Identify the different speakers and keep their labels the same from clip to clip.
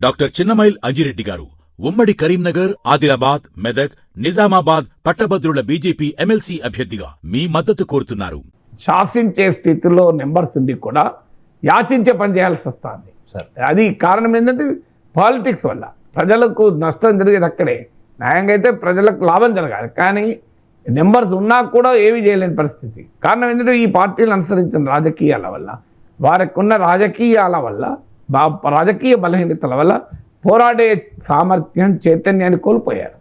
Speaker 1: Doctor Chinnamail Anji Reddy గారు ఉమ్మడి కరీంనగర్ ఆదిలాబాద్ మెదక్ నిజామాబాద్ పట్టభద్రుల బీజేపీ ఎమ్మెల్సీ అభ్యర్థిగా మీ మద్దతు కోరుతున్నారు.
Speaker 2: శాసించే స్థితిలో నెంబర్స్ ఉండి కూడా యాచించే పని చేయాల్సి వస్తుంది.
Speaker 3: సార్.
Speaker 2: అది కారణం ఏంటంటే పాలిటిక్స్ వల్ల. ప్రజలకు నష్టం జరిగేది అక్కడే. న్యాయంగా అయితే ప్రజలకు లాభం జరగాలి. కానీ నెంబర్స్ ఉన్నా కూడా ఏమీ చేయలేని పరిస్థితి. కారణం ఏంటంటే ఈ పార్టీలు అనుసరించిన రాజకీయాల వల్ల వారికి ఉన్న రాజకీయాల వల్ల రాజకీయ బలహీనతల వల్ల పోరాడే సామర్థ్యం చైతన్యాన్ని కోల్పోయారు.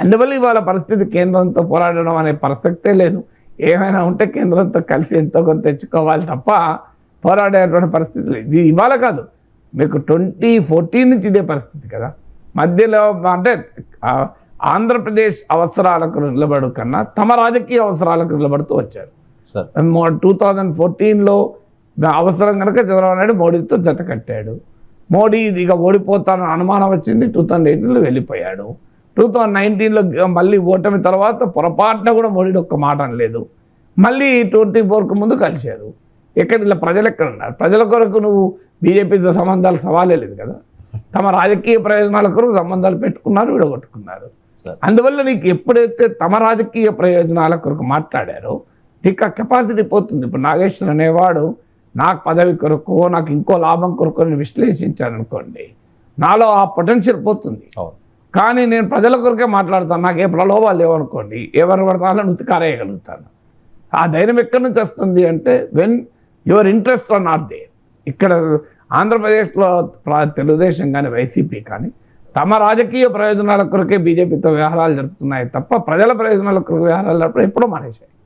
Speaker 2: అందువల్ల ఇవాళ పరిస్థితి కేంద్రంతో పోరాడడం అనే ప్రసక్తే లేదు. ఏమైనా ఉంటే కేంద్రంతో కలిసి ఎంతో కొంత తెచ్చుకోవాలి తప్ప పోరాడేటువంటి పరిస్థితి లేదు. ఇది ఇవాళ కాదు. మీకు ట్వంటీ ఫోర్టీన్ నుంచి ఇదే పరిస్థితి కదా. మధ్యలో అంటే ఆంధ్రప్రదేశ్ అవసరాలకు నిలబడు కన్నా తమ రాజకీయ అవసరాలకు నిలబడుతూ వచ్చారు.
Speaker 3: సార్.
Speaker 2: టూ థౌజండ్ ఫోర్టీన్లో అవసరం కనుక చంద్రబాబు నాయుడు మోడీతో జత కట్టాడు. మోడీ ఇక ఓడిపోతానని అనుమానం వచ్చింది. టూ థౌజండ్ ఎయిటీన్లో వెళ్ళిపోయాడు. టూ థౌజండ్ నైన్టీన్లో మళ్ళీ ఓటమి తర్వాత పొరపాటున కూడా మోడీ ఒక్క మాట అనలేదు. మళ్ళీ ట్వంటీ ఫోర్కి ముందు కలిశారు. ఎక్కడ ఇలా ప్రజలు ఎక్కడ ఉన్నారు? ప్రజల కొరకు నువ్వు బీజేపీతో సంబంధాలు సవాలే లేదు కదా? తమ రాజకీయ ప్రయోజనాల కొరకు సంబంధాలు పెట్టుకున్నారు విడగొట్టుకున్నారు. అందువల్ల నీకు ఎప్పుడైతే తమ రాజకీయ ప్రయోజనాల కొరకు మాట్లాడారో నీకు ఆ కెపాసిటీ పోతుంది. ఇప్పుడు నాగేశ్వర్ అనేవాడు నాకు పదవి కొరకు నాకు ఇంకో లాభం కొరకు అని విశ్లేషించాను అనుకోండి నాలో ఆ పొటెన్షియల్ పోతుంది. కానీ నేను ప్రజల కొరకే మాట్లాడతాను నాకు ఏ ప్రలోభాలు లేవనుకోండి ఎవరు పడతానో ఉతికారేయగలుగుతాను. ఆ ధైర్యం ఎక్కడి నుంచి వస్తుంది అంటే when your interest are not they ఇక్కడ ఆంధ్రప్రదేశ్లో ప్ర- తెలుగుదేశం కానీ వైసీపీ కానీ తమ రాజకీయ ప్రయోజనాల కొరకే బీజేపీతో వ్యవహారాలు జరుపుతున్నాయి తప్ప ప్రజల ప్రయోజనాల కొరకు వ్యవహారాలు జరపడం ఎప్పుడో మానేశాయి.